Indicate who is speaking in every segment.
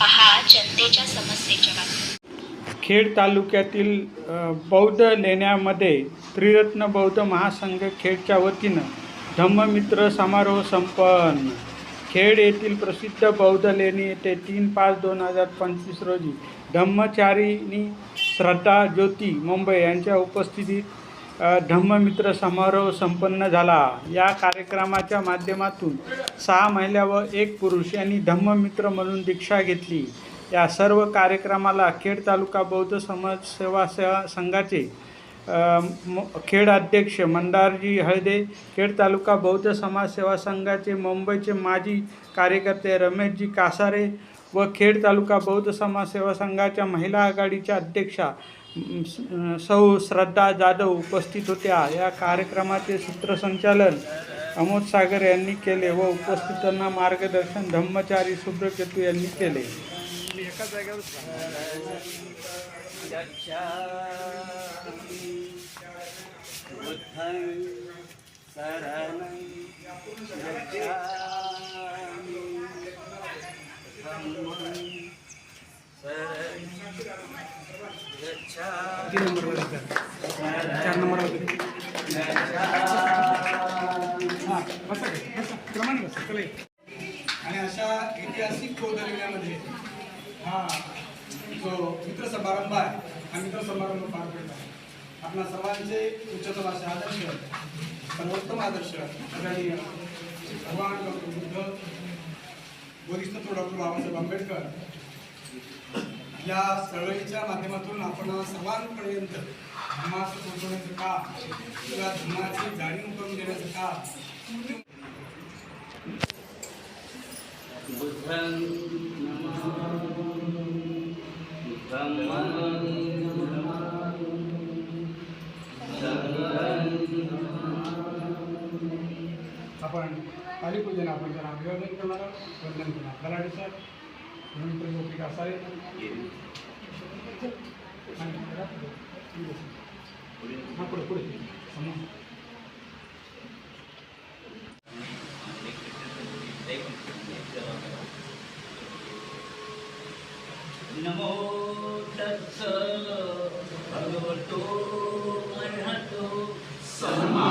Speaker 1: पहा जनतेच्या समस्येच्या बातम्या
Speaker 2: खेड तालुक्यातील बौद्ध लेण्यामध्ये त्रिरत्न बौद्ध महासंघ खेडच्या वतीनं धम्ममित्र समारोह संपन्न. खेड येथील प्रसिद्ध बौद्ध लेणी येथे तीन पाच दोन हजार पंचवीस रोजी धम्मचारिणी श्रद्धा ज्योती मुंबई यांच्या उपस्थितीत धम्ममित्र समारोह संपन्न झाला. या कार्यक्रमाच्या माध्यमातून सहा महिला व एक पुरुष यांनी धम्ममित्र म्हणून दीक्षा घेतली. या सर्व कार्यक्रमाला खेड तालुका बौद्ध समाज सेवा सेवा संघाचे म- खेड अध्यक्ष मंदारजी हळदे खेड तालुका बौद्ध समाज सेवा संघाचे मुंबईचे माजी कार्यकर्ते रमेशजी कासारे व खेड तालुका बौद्ध समाज सेवा संघाच्या महिला आघाडीच्या अध्यक्षा सौ श्रद्धा जाधव उपस्थित होत्या. या कार्यक्रमाचे सूत्रसंचालन अमोद सागर यांनी केले व उपस्थितांना मार्गदर्शन धम्मचारी सुब्रकेतू यांनी केले.
Speaker 3: बुद्धं शरणं गच्छामि धम्मं शरणं गच्छामि
Speaker 4: आणि अशा ऐतिहासिक कोदलिण्यामध्ये हा जो मित्र समारंभ आहे हा मित्र समारंभ पार पडला. आपल्या सर्वांचे उच्चतम असे आदर्श सर्वोत्तम आदर्श आदरणीय भगवान डॉक्टर बुद्ध बोधिस्तत्व डॉक्टर बाबासाहेब आंबेडकर या चळवळीच्या माध्यमातून आपण सर्वांपर्यंत धर्माचं पोहोचवण्याचं काम किंवा धर्माची जाणीव करून देण्याचं काम आपण कालीपूजन आपण जरा अभिवादन करणार. वंदन करणार बलाडी सर. नंतर गोपिका सारे आणि हा पुढे पुढे समोर
Speaker 3: नमो तस्स भगवतो अर्हतो सम्मा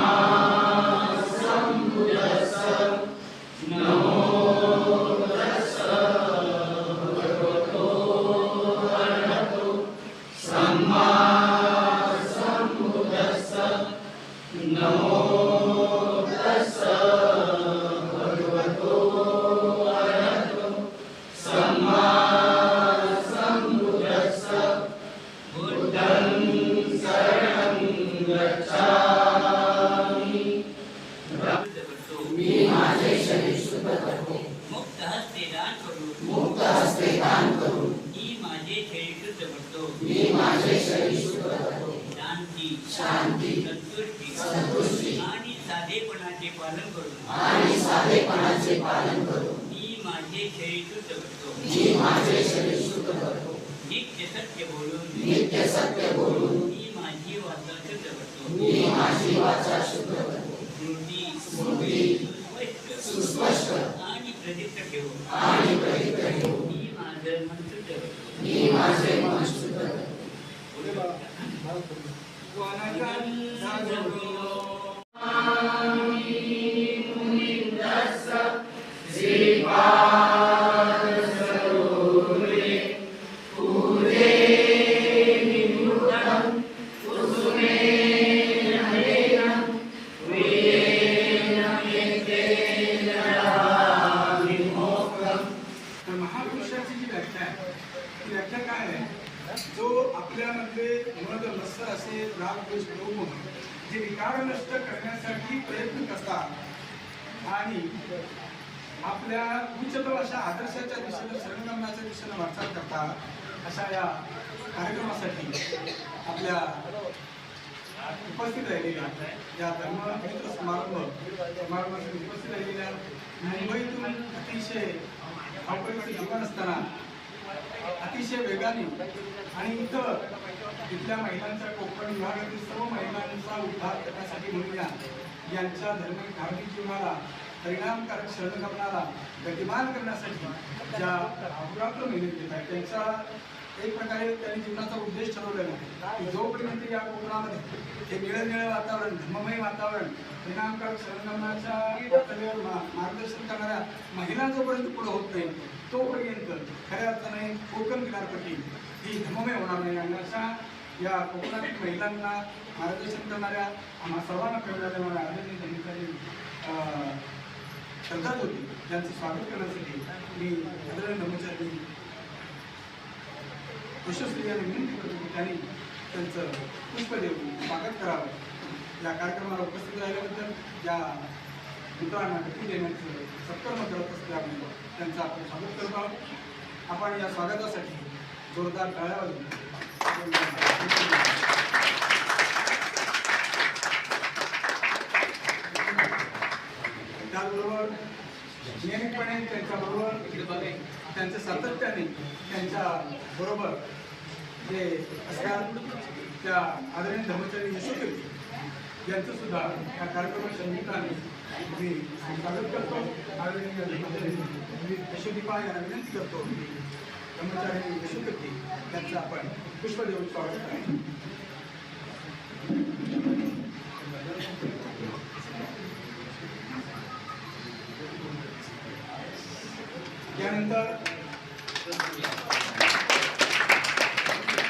Speaker 3: हस्ते दान करून. मुक्त हस्ते दान करून मी माझे शरीर शुद्ध करतो. मी माझे शरीर शुद्ध करतो. शांती. शांती. संतुष्टी. संतुष्टी. आणि साधेपणाचे पालन करून. आणि साधेपणाचे पालन करून. मी माझे शरीर शुद्ध करतो. मी माझे शरीर शुद्ध करतो नित्य सत्य बोलून नित्य सत्य बोलून मी माझी वाचा शुद्ध करतो मी माझी वाचा शुद्ध करतो स्मृती स्मृती सुस्पष्ट आणि प्रदीप्त ठेवून आणि प्रदीप्त ठेवून मी माझे मन शुद्ध करतो मी माझे मन शुद्ध करतो
Speaker 4: आपल्यामध्ये मद मस्त असे राग देश लोभ जे विकार नष्ट करण्यासाठी प्रयत्न करतात आणि आपल्या उच्चतम अशा आदर्शाच्या दिशेनं शरणगमनाच्या दिशेनं वाटचाल करतात अशा या कार्यक्रमासाठी आपल्या उपस्थित राहिलेल्या या धर्ममित्र समारंभ समारंभासाठी उपस्थित राहिलेल्या मुंबईतून अतिशय धावपळीचं जीवन असताना अतिशय वेगाने. आणि इथं इथल्या महिलांच्या कोकण विभागातील सर्व महिलांचा उद्धार करण्यासाठी म्हणूया यांच्या धर्मिक धार्मिक जीवनाला परिणामकारक शरणगमनाला गतिमान करण्यासाठी ज्या अहोरात्र मेहनत घेत आहेत त्यांचा एक प्रकारे त्यांनी जीवनाचा उद्देश ठरवलेला आहे. की जोपर्यंत या कोकणामध्ये हे निळं निळं वातावरण धर्ममय वातावरण परिणामकारक संगमनाच्या कर्तव्यावर मार्गदर्शन करणाऱ्या महिला जोपर्यंत पुढे होत नाही तोपर्यंत खऱ्या अर्थाने कोकण किनारपट्टी ही धर्ममय होणार नाही. आणि अशा या कोकणातील महिलांना मार्गदर्शन करणाऱ्या आम्हा सर्वांना प्रेरणा देणाऱ्या आदरणीय धर्मचारी श्रद्धाच होती त्यांचं स्वागत करण्यासाठी मी आदरणीय धर्मचारी यशस्वी विनंती करतो की त्यांनी त्यांचं पुष्प देऊन स्वागत करावं. या कार्यक्रमाला उपस्थित राहिल्याबद्दल या मित्रांना गती देण्याचं सत्कर्म करत असल्यामुळे त्यांचं आपण स्वागत करत आहोत. आपण या स्वागतासाठी जोरदार टाळ्यावर त्याचबरोबर नियमितपणे त्यांच्याबरोबर त्यांच्या सातत्याने त्यांच्या बरोबर जे असतात त्या आदरणीय धर्मचारी यशोकीर्ती यांचं सुद्धा या कार्यक्रमाच्या निमित्ताने मी स्वागत करतो. आदरणीय धर्मचारी यशोदीपा यांना विनंती करतो धर्मचारी यशोकीर्ती यांचं आपण पुष्प देऊन स्वागत करायचं त्याच्यानंतर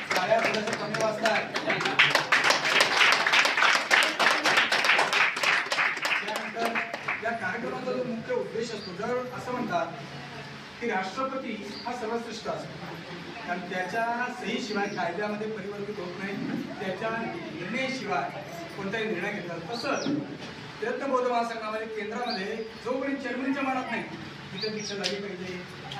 Speaker 4: टाळ्या थोड्याशा कमी वाजतात त्यानंतर या कार्यक्रमाचा जो मुख्य उद्देश असतो जर असं म्हणतात की राष्ट्रपती हा सर्वश्रेष्ठ असतो कारण त्याच्या सहीशिवाय कायद्यामध्ये परिवर्तित होत नाही त्याच्या निर्णयाशिवाय कोणताही निर्णय घेतात तसंच प्रयत्न महासंघामध्ये केंद्रामध्ये जो कोणी चेअरमनच्या मनात नाही इथं दीक्षा झाली पाहिजे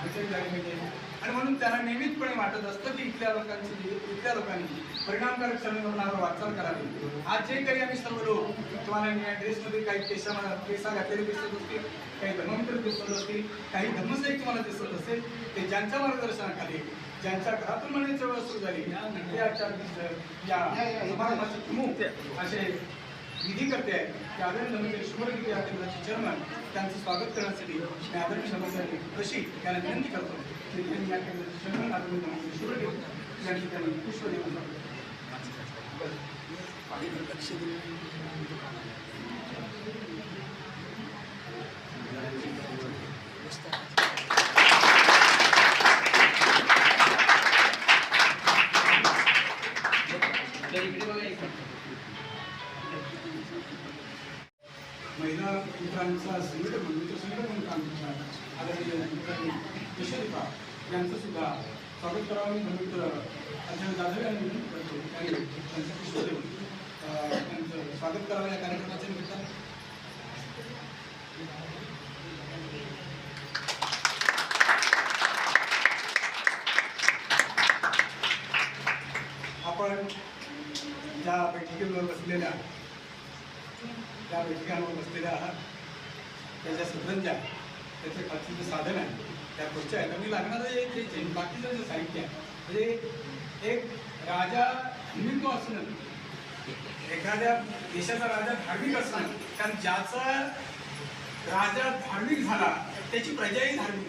Speaker 4: विचार झाली पाहिजे. आणि म्हणून त्यांना नियमितपणे वाटत असतं की इथल्या लोकांची इथल्या लोकांनी परिणामकारक संघटनावर वाटचाल करावी. आज जे काही आम्ही सर्व लोक तुम्हाला या ड्रेसमध्ये काही केसा केसा घातलेले दिसत असतील काही धर्ममित्र दिसत असतील काही धर्मसाहित्य तुम्हाला दिसत असेल ते ज्यांच्या मार्गदर्शनाखाली ज्यांच्या घरातून म्हणणे चळवळ सुरू झाली ते आजच्या दिवस या समारंभाचे प्रमुख असे विधी करते आहे. की आदरणीय धर्मचारी शुभरगीते या चेअरमन त्यांचं स्वागत करण्यासाठी मी आदरणीय धर्मचारी कशी त्यांना विनंती करतो की त्यांनी या केंद्राचे चेअरमन आदरणीय धर्मचारी पुष्प देऊन महिला स्वागत करावं या कार्यक्रमाच्या निमित्तानं. आपण ज्या बैठकीवर बसलेल्या त्या बैठकांवर बसलेल्या आहात त्याच्या सदनच्या त्याचे खालचं जे साधन आहे त्या खुर्च्या आहेत. आणि लागणारं जे जे बाकीचं जे साहित्य आहे म्हणजे एक राजा हिंदू असणं एखाद्या देशाचा राजा धार्मिक असणं कारण ज्याचा राजा धार्मिक झाला त्याची प्रजाही धार्मिक.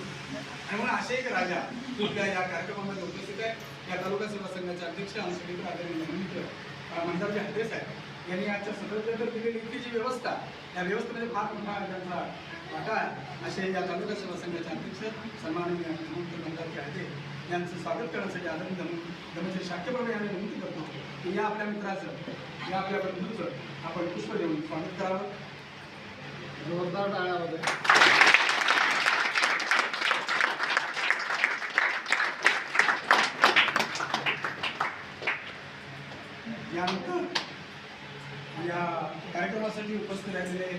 Speaker 4: आणि म्हणून असे एक राजा आपल्या या कार्यक्रमामध्ये उपस्थित आहे. या तालुका सेवा संघाचे अध्यक्ष आमचे मित्र आदरणीय मित्र मंडळचे हदेस आहेत. यांनी आजच्या सदस्यांवर दिलेली इतकी जी व्यवस्था या व्यवस्थेमध्ये फार मोठा त्यांचा वाटा आहे. असे या तालुका सेवा संघाचे अध्यक्ष सन्माननीय हनुमंत मंडळचे यांचं स्वागत करण्यासाठी आदरणीय धर्म धर्मचे शाक्यप्रभू यांना विनंती करतो की या आपल्या मित्राचं या आपल्या बंधूचं आपण पुष्प देऊन स्वागत करावं. जोरदार टाळ्या होत्या यानंतर या कार्यक्रमासाठी उपस्थित राहिलेले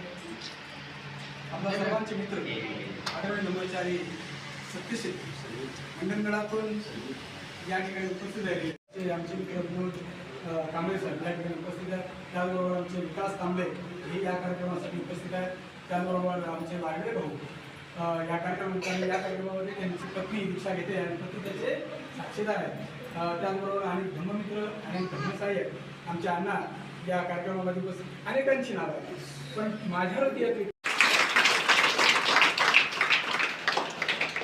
Speaker 4: आपल्या सर्वांचे मित्र आदरणीय ब्रह्मचारी सत्यशील मंडणगडातून या ठिकाणी उपस्थित आहे. आमचे मित्र विनोद कांबळे साहेब या ठिकाणी उपस्थित आहेत. त्याचबरोबर आमचे विकास तांबे हे या कार्यक्रमासाठी उपस्थित आहेत. त्याचबरोबर आमचे वारडे भाऊ या कार्यक्रमामध्ये या कार्यक्रमामध्ये त्यांची पत्नी दीक्षा घेते आणि पत्नी त्याचे साक्षीदार आहेत. त्याचबरोबर आणि धर्ममित्र आणि धर्मसहाय्यक आमच्या अण्णा या कार्यक्रमामध्ये उपस्थित अनेकांची नावं आहेत. पण माझ्यावरती एक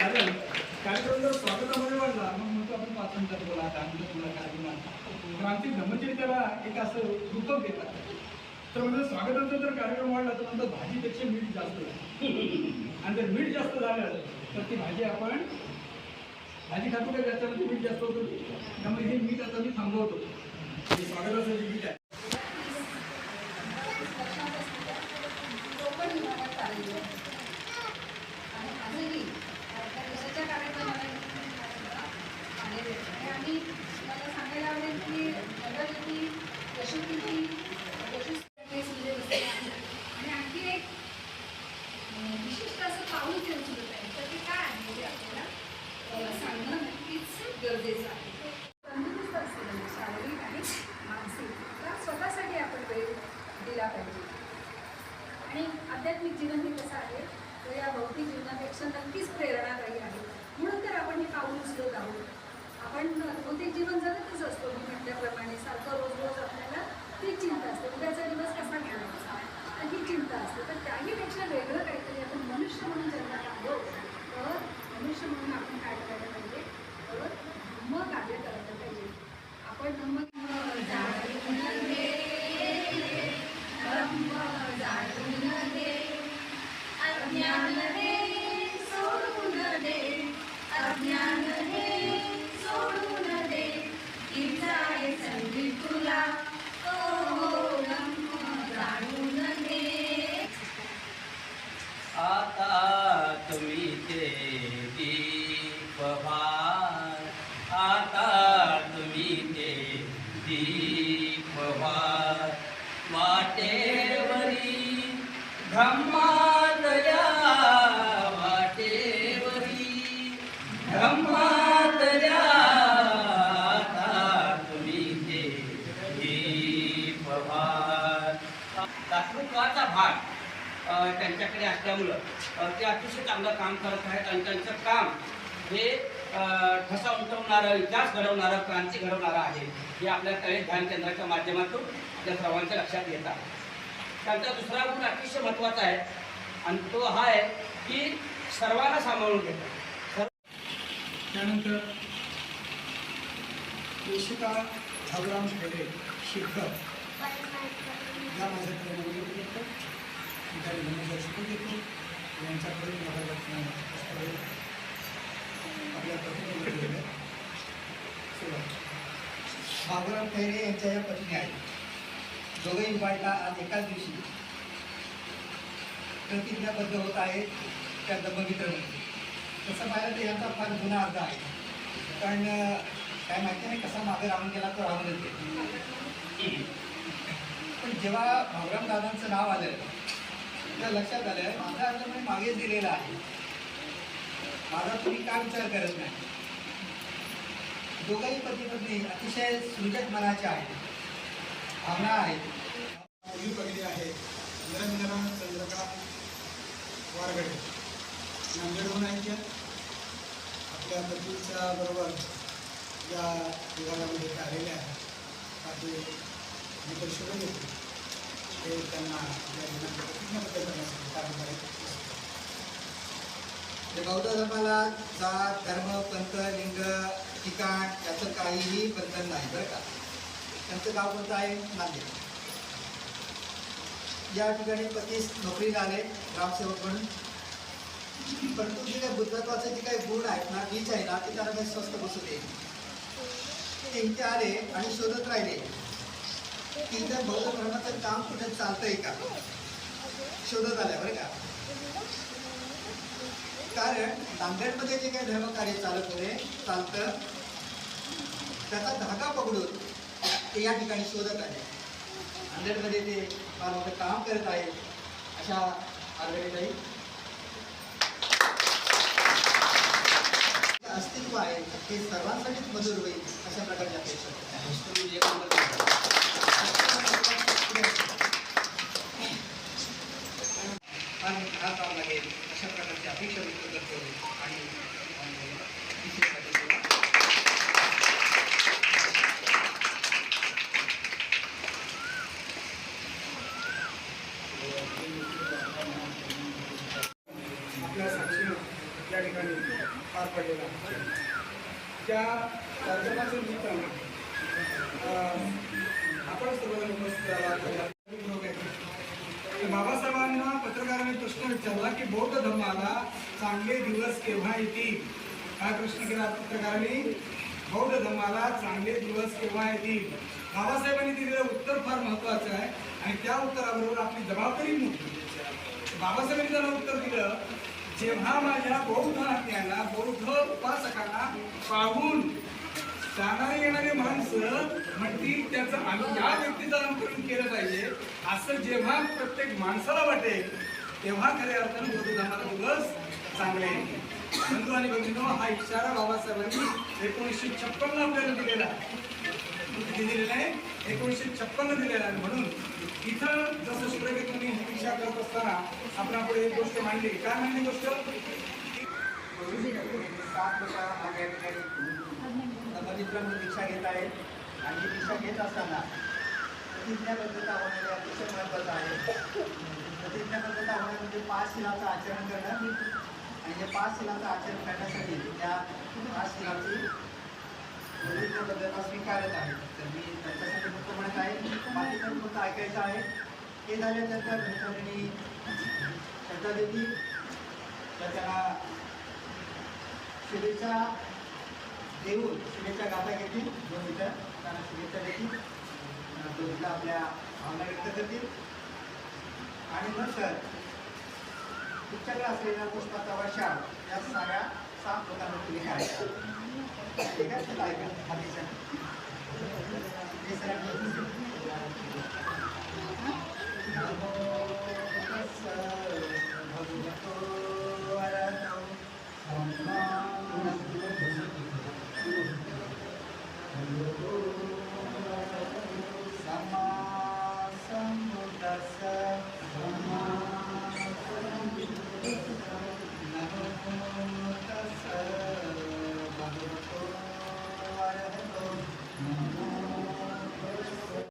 Speaker 4: कारण कार्यक्रम जर स्वागतामध्ये वाढला मग म्हणतो आपण पाच मिनिटात बोला दहा मिनिटात बोला कार्यक्रम तर एक असं रूपक देतात. तर म्हणजे स्वागताचा जर कार्यक्रम वाढला तर म्हणतात भाजीपेक्षा मीठ जास्त झालं. आणि जर मीठ जास्त झालं तर ती भाजी आपण भाजी खातो का त्याच्यामध्ये मीठ जास्त होतं? त्यामुळे हे मीठ आता मी थांबवतो. हे स्वागताचं जे मीठ आहे
Speaker 5: कोकण विभागात चाललेली आहे. आणि आजही त्या दिवसाच्या कार्यक्रमाला आलेले आहेत. आणि आम्ही मला सांगायला आवडेल की नगरज्योती यशोकीची यशस्वी सुंदर दिसते आहे. आणि आणखी एक अं, विशिष्ट असं पाऊल ते उचलत आहे तर ते काय आहे ते आपल्याला अं, सांगणं नक्कीच गरजेचं आहे तंदुरुस्त असलेलं शारीरिक आणि मानसिक या स्वतःसाठी आपण वेळ दिला पाहिजे आणि आध्यात्मिक जीवन हे कसं आहे तर या भौतिक जीवनापेक्षा नक्कीच प्रेरणादायी आहे. म्हणून तर आपण हे पाऊल उचलत आहोत. आपण भौतिक जीवन जगतच असतो मी म्हटल्याप्रमाणे. सारखं रोज रोज आपल्याला ती चिंता असते. उद्याचा दिवस कसा घालवायचा तर ही चिंता असते. तर त्याहीपेक्षा वेगळं काहीतरी आपण मनुष्य म्हणून जन्मात आलो तर मनुष्य म्हणून आपण काय करायला पाहिजे? तर धम्म कार्य करायला पाहिजे. आपण धम्म
Speaker 3: त्यांच्याकडे असल्यामुळं ते अतिशय चांगलं काम करत आहेत आणि त्यांचं काम हे ठसा उमटवणारं इतिहास घडवणारं क्रांती घडवणारं आहे. हे आपल्या तळे ध्यान केंद्राच्या माध्यमातून आपल्या सर्वांच्या लक्षात येतात त्यांचा दुसरा गुण अतिशय महत्त्वाचा आहे आणि तो हा आहे की सर्वांना सामावून घेतात
Speaker 4: त्यानंतर योशिका अब्राम खेडे शिक्षक या माझ्याकडे ठिकाणी घेण्याचा शिकून देतो यांच्याकडून मला आपल्या प्रतिनिधी
Speaker 6: बाबुराव खैरे यांच्या या पत्नी आहेत दोघेही बायका आज एकाच दिवशी प्रतिज्ञाबद्ध होत आहेत. त्या दंभमित्रामध्ये तसं पाहिलं तर यांचा फार जुना अर्थ आहे. कारण काय माहिती नाही कसा मागे राहून गेला तो राहून येते पण जेव्हा भाऊराम दादांचं नाव आलं तर लक्षात आलं माझा अर्थ मी मागेच दिलेला आहे. माझा तुम्ही का विचार करत नाही? दोघंही पती पत्नी अतिशय सुजक मनाचे आहेत. भावना आहेत.
Speaker 4: मुली पहिली आहे निरंजन चंद्रकांत वारगडे. नांदेडहून आहेत. आपल्या पतीच्या बरोबर या विभागामध्ये आलेल्या आहेत. बाकी मी तर शुभ घेतो ते त्यांना करण्यासाठी कार्य करायचं
Speaker 6: बौद्ध धर्माला जात धर्म पंथ लिंग ठिकाण याचं काहीही बंधन नाही बरं का? त्यांचं गाव कोणतं आहे? नांदेड. या ठिकाणी पतीस नोकरीला आले ग्रामसेवक म्हणून. परंतु जे काही बुद्धत्वाचे जे काही गुण आहेत ना बीच आहे ना ते त्यांना काही स्वस्त बसू दे. ते इथे आले आणि शोधत राहिले. की इथे बौद्ध धर्माचं काम कुठे चालतंय का? शोधत आल्या बरं का? कारण नांदेडमध्ये जे काही धर्मकार्य चालत होते चालतं त्याचा धागा पकडून ते या ठिकाणी शोधत आहे नांदेडमध्ये ते फार मोठं काम करत आहेत अशा आघाडीलाही अस्तित्व आहे ते सर्वांसाठीच मजूर होईल अशा प्रकारच्या अपेक्षा
Speaker 3: हायस्कूल एक नंबर
Speaker 6: आणि हा काम लागेल अशा प्रकारची अपेक्षा व्यक्त करतो आणि
Speaker 4: आपल्या साक्षीनं या ठिकाणी पार पडलेला त्या कार्यक्रमाचं निमित्तानं अं, आपण सर्वजण उपस्थित आहात. तर बाबासाहेबांना पत्रकारांनी प्रश्न की बौद्ध धर्माला चांगले दिवस केव्हा येतील? काय प्रश्न केला पत्रकारांनी. बौद्ध धर्माला चांगले दिवस केव्हा येतील? बाबासाहेबांनी दिलेलं उत्तर फार महत्वाचं आहे. आणि त्या उत्तराबरोबर आपली जबाबदारी मोठी बाबासाहेबांनी त्याला उत्तर दिलं जेव्हा माझ्या बौद्ध आज्ञाला बौद्ध उपासकांना पाहून जाणारे येणारे माणसं म्हणतील त्याचं आम्ही या व्यक्तीचं अनुकरण केलं पाहिजे. असं जेव्हा प्रत्येक माणसाला वाटेल तेव्हा खऱ्या अर्थानं बौद्ध धर्माला दिवस चांगले बंधू आणि भगिनीनो हा इशारा बाबासाहेबांनी एकोणीसशे छप्पन्न आपल्याला दिलेला किती दिलेला आहे? एकोणीसशे छप्पन्न दिलेला आहे. म्हणून इथं जसं सुरेख तुम्ही दीक्षा करत असताना आपण पुढे एक गोष्ट मांडली. काय मांडली गोष्ट?
Speaker 6: सात लोक आपल्या या ठिकाणी दीक्षा घेत आहेत आणि दीक्षा घेत असताना प्रतिज्ञाबद्धता होण्याचे अतिशय महत्त्वाचं आहे. प्रतिज्ञाबद्धता होणं म्हणजे पाच शिलाचं आचरण करणं आणि हे पाच शिलाचं आचरण करण्यासाठी त्या पाच शिलाची प्रतिज्ञाबद्धता स्वीकारत आहे. तर मी त्यांच्यासाठी फक्त म्हणत आहे बाकी पण फक्त ऐकायचं आहे. हे झाल्यानंतर मित्रांनी श्रद्धा देतील. तर त्यांना शुभेच्छा देऊन शुभेच्छा गाथा घेतील. दोन मित्र त्यांना शुभेच्छा देतील. दोन मित्र आपल्या भावना व्यक्त करतील. आणि नंतर तुमच्याकडे असलेल्या पुष्पाचा वर्षा या साऱ्या साफ प्रकारांमध्ये लिहायच्या ठीक आहे?